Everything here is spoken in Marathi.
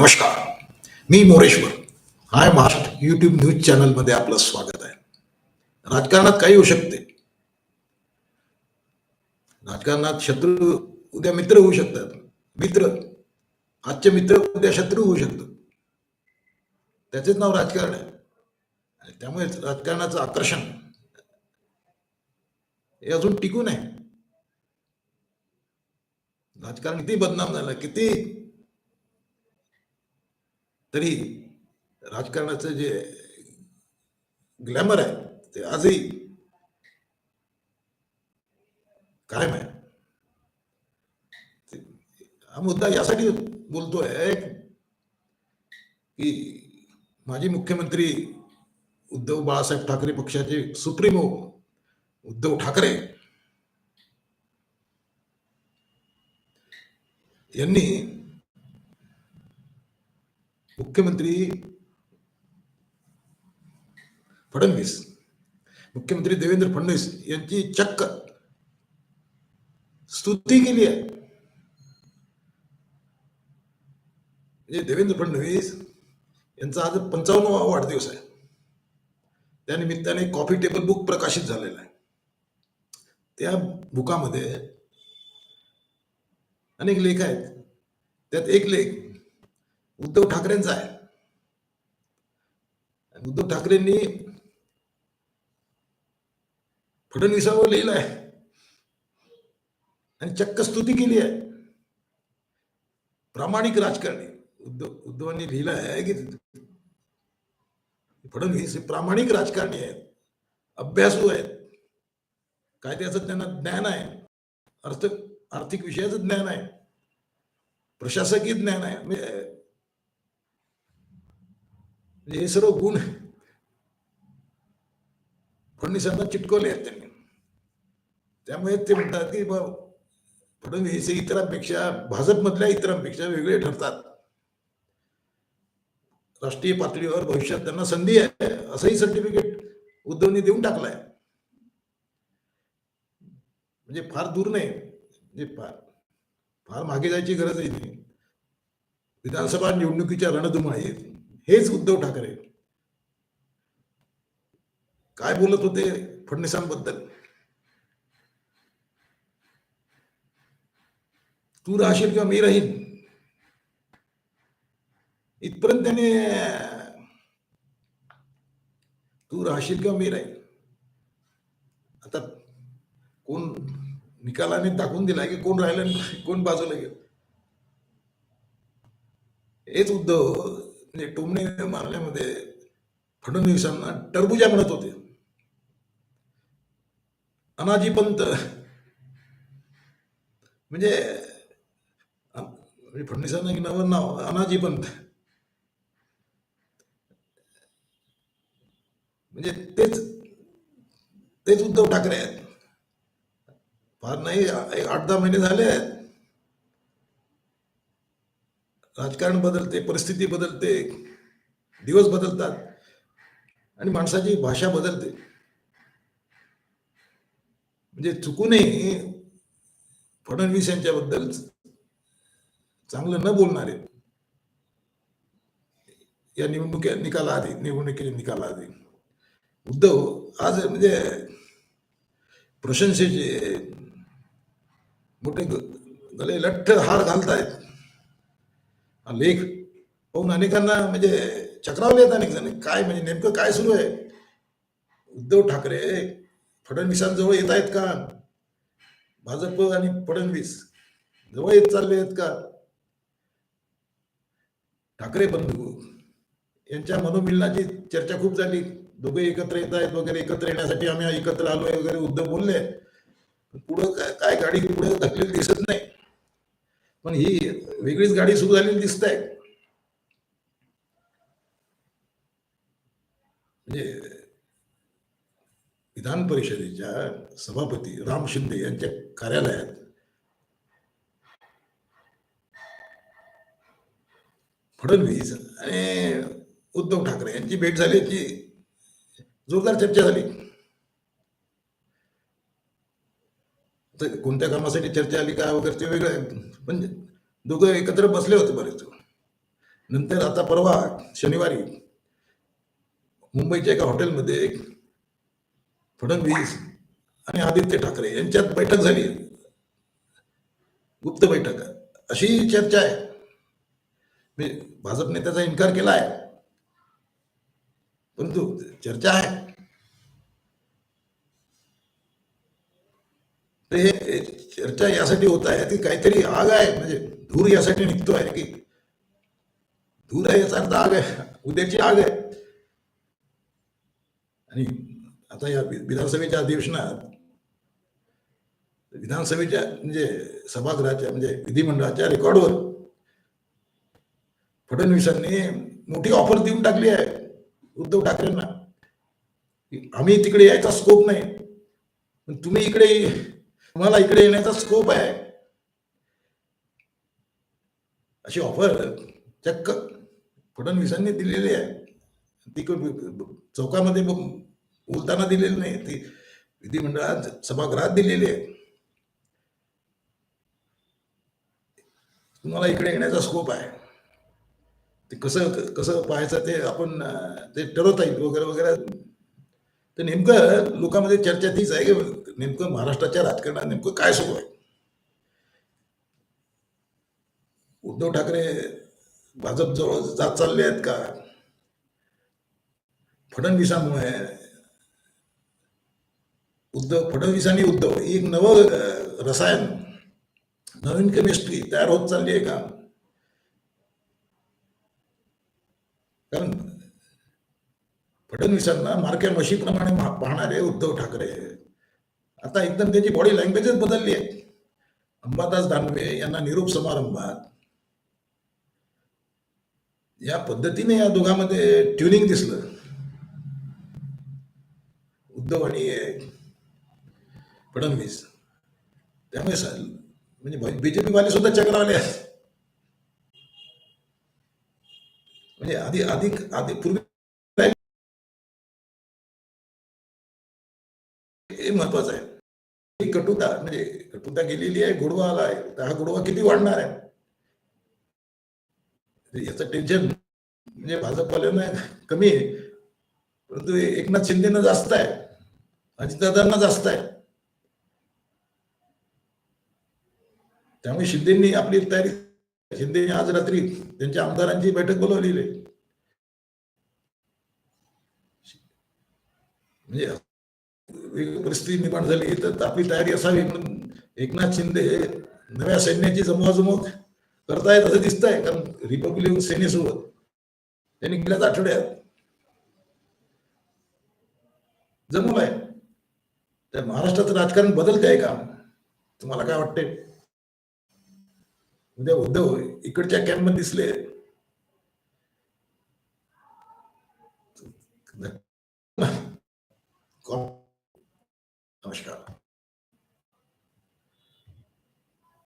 नमस्कार. मी Moreshwar. Hi Maharashtra YouTube news चॅनलमध्ये आपलं स्वागत आहे. राजकारणात काही होऊ शकते. राजकारणात शत्रू उद्या मित्र होऊ शकतात. मित्र. आजचे मित्र उद्या शत्रू होऊ शकतात. त्याचेच नाव राजकारण आहे. आणि त्यामुळे राजकारणाचं आकर्षण हे अजून टिकून आहे. राजकारण किती बदनाम झालं किती तरी राजकारणाचं जे ग्लॅमर आहे ते आजही कायम आहे. हा मुद्दा यासाठी बोलतोय की माजी मुख्यमंत्री उद्धव बाळासाहेब ठाकरे पक्षाचे सुप्रीमो उद्धव ठाकरे यांनी मुख्यमंत्री फडणवीस मुख्यमंत्री देवेंद्र फडणवीस यांची चक्क स्तुती केली आहे. म्हणजे देवेंद्र फडणवीस यांचा आज पंचावन्नवा वाढदिवस आहे. त्या निमित्ताने कॉफी टेबल बुक प्रकाशित झालेलं आहे. त्या बुकामध्ये अनेक लेख आहेत. त्यात एक लेख उद्धव ठाकरेंचा आहे. उद्धव ठाकरेंनी फडणवीसावर लिहिलं आहे. आणि चक्क स्तुती केली आहे. प्रामाणिक राजकारणी. उद्धव उद्धवांनी लिहिलं आहे की फडणवीस हे प्रामाणिक राजकारणी आहेत. अभ्यासू आहेत. कायद्याचं त्यांना ज्ञान आहे. अर्थ आर्थिक विषयाचं ज्ञान आहे. प्रशासकीय ज्ञान आहे. म्हणजे हे। सर्व गुण फडणवीसांना चिटकवले आहेत त्यांनी त्यामुळे ते म्हणतात की बा फडणवीस हे इतरांपेक्षा भाजपमधल्या इतरांपेक्षा वेगळे ठरतात राष्ट्रीय पातळीवर भविष्यात त्यांना संधी आहे असंही सर्टिफिकेट उद्धवनी देऊन टाकलंय म्हणजे फार दूर नाही म्हणजे फार फार मागे जायची गरज नाही विधानसभा निवडणुकीच्या रणधुमाळीत हेच उद्धव ठाकरे. काय बोलत होते फडणवीसांबद्दल? तू राहशील किंवा मी राहीन. इथपर्यंत त्याने तू राहशील किंवा मी राहील आता कोण निकालाने दाखवून दिला की कोण राहिलं कोण बाजूला गेलं? हेच उद्धव म्हणजे टोमणे मारल्यामध्ये फडणवीसांना टरबुजा म्हणत होते. अनाजी पंत. म्हणजे, म्हणजे फडणवीसांना की नवं नाव अनाजी पंत. म्हणजे तेच तेच उद्धव ठाकरे आहेत. फार नाही एक आठ दहा महिने झाले आहेत. राजकारण बदलते परिस्थिती बदलते दिवस बदलतात आणि माणसाची भाषा बदलते. म्हणजे चुकूनही फडणवीस यांच्याबद्दल चांगलं न बोलणारे या निवडणुकी निकालाआधी निवडणुकीच्या निकालाआधी. उद्धव आज म्हणजे प्रशंसेचे मोठे गले लठ्ठ हार घालतायत. हा लेख. पाहून अनेकांना म्हणजे चक्रावले आहेत अनेक जण. काय म्हणजे नेमकं काय सुरू आहे? उद्धव ठाकरे फडणवीसांजवळ येत आहेत का? भाजप आणि फडणवीस जवळ येत चालले आहेत का? ठाकरे बंधू यांच्या मनोमिलनाची चर्चा खूप झाली. दोघे एकत्र येत आहेत वगैरे एकत्र येण्यासाठी आम्ही एकत्र आलोय वगैरे उद्धव बोलले. पुढं काय काय गाडी पुढे धकलेली दिसत नाही. पण ही वेगळीच गाडी सुरू झालेली दिसत आहे म्हणजे विधान परिषदेच्या सभापती राम शिंदे यांच्या कार्यालयात फडणवीस आणि उद्धव ठाकरे यांची भेट झाल्याची जोरदार चर्चा झाली. तर कोणत्या कामासाठी चर्चा आली काय वगैरे ते वेगळं आहे. पण दोघं एकत्र बसले होते बरेच. नंतर आता परवा शनिवारी मुंबईच्या एका हॉटेलमध्ये फडणवीस आणि आदित्य ठाकरे यांच्यात बैठक झाली. गुप्त बैठक. अशी चर्चा आहे. मी भाजप नेत्याचा इन्कार केला आहे. परंतु चर्चा आहे तर हे हे चर्चा यासाठी होत आहे की काहीतरी आग आहे म्हणजे धूर यासाठी निघतो आहे की धूर आहे याचा अर्थ आग आहे उद्याची आग आहे. आणि आता या विधानसभेच्या अधिवेशनात विधानसभेच्या म्हणजे सभागृहाच्या म्हणजे विधिमंडळाच्या रेकॉर्डवर फडणवीसांनी मोठी ऑफर देऊन टाकली आहे उद्धव ठाकरेंना. आम्ही तिकडे यायचा स्कोप नाही पण तुम्ही इकडे तुम्हाला इकडे येण्याचा स्कोप आहे. अशी ऑफर चक्क फडणवीसांनी दिलेली आहे. ती चौकामध्ये बोलताना दिलेली नाही. ती विधिमंडळात सभागृहात दिलेली आहे. तुम्हाला इकडे येण्याचा स्कोप आहे. ते कसं कसं पाहायचं ते आपण ते ठरवता येईल. वगैरे वगैरे तर नेमकं लोकांमध्ये चर्चा तीच आहे की नेमकं महाराष्ट्राच्या राजकारणात नेमकं काय सुरू आहे? उद्धव ठाकरे भाजप जवळ जात चालले आहेत का? फडणवीसांमुळे. उद्धव फडणवीस आणि उद्धव एक नवं रसायन नवीन केमिस्ट्री तयार होत चालली आहे का? कारण फडणवीसांना मारक्या म्हशीप्रमाणे पाहणारे उद्धव ठाकरे. आता एकदम त्याची बॉडी लँग्वेजच बदलली आहे. अंबादास दानवे यांना निरोप समारंभात. या पद्धतीने या दोघांमध्ये ट्युनिंग दिसलं. उद्धव आणि फडणवीस. त्यामुळे म्हणजे बीजेपी वाले सुद्धा चक्रावले आहेत. म्हणजे आधी आधी आधी पूर्वी महत्वाचं आहे. ही कटुता म्हणजे कटुता गेलेली आहे गोडवा आला आहे. तर हा गोडवा किती वाढणार आहे? याचं टेन्शन म्हणजे भाजपवाल्यांना कमी आहे. परंतु एकनाथ शिंदेनं जास्त आहे. अजितदादांना जास्त आहे. त्यामुळे शिंदेनी आपली तयारी शिंदेनी आज रात्री त्यांच्या आमदारांची बैठक बोलवलेली आहे. म्हणजे परिस्थिती निर्माण झाली तर आपली तयारी असावी म्हणून एकनाथ शिंदे हे नव्या सैन्याची जमवाजमव करतायत असं दिसत आहे कारण रिपब्लिकन सेनेसोबत त्यांनी गेल्याच आठवड्यात जमवलाय. त्या महाराष्ट्राचं राजकारण बदलते आहे का तुम्हाला काय वाटते उद्या उद्धव इकडच्या कॅम्पमध्ये दिसले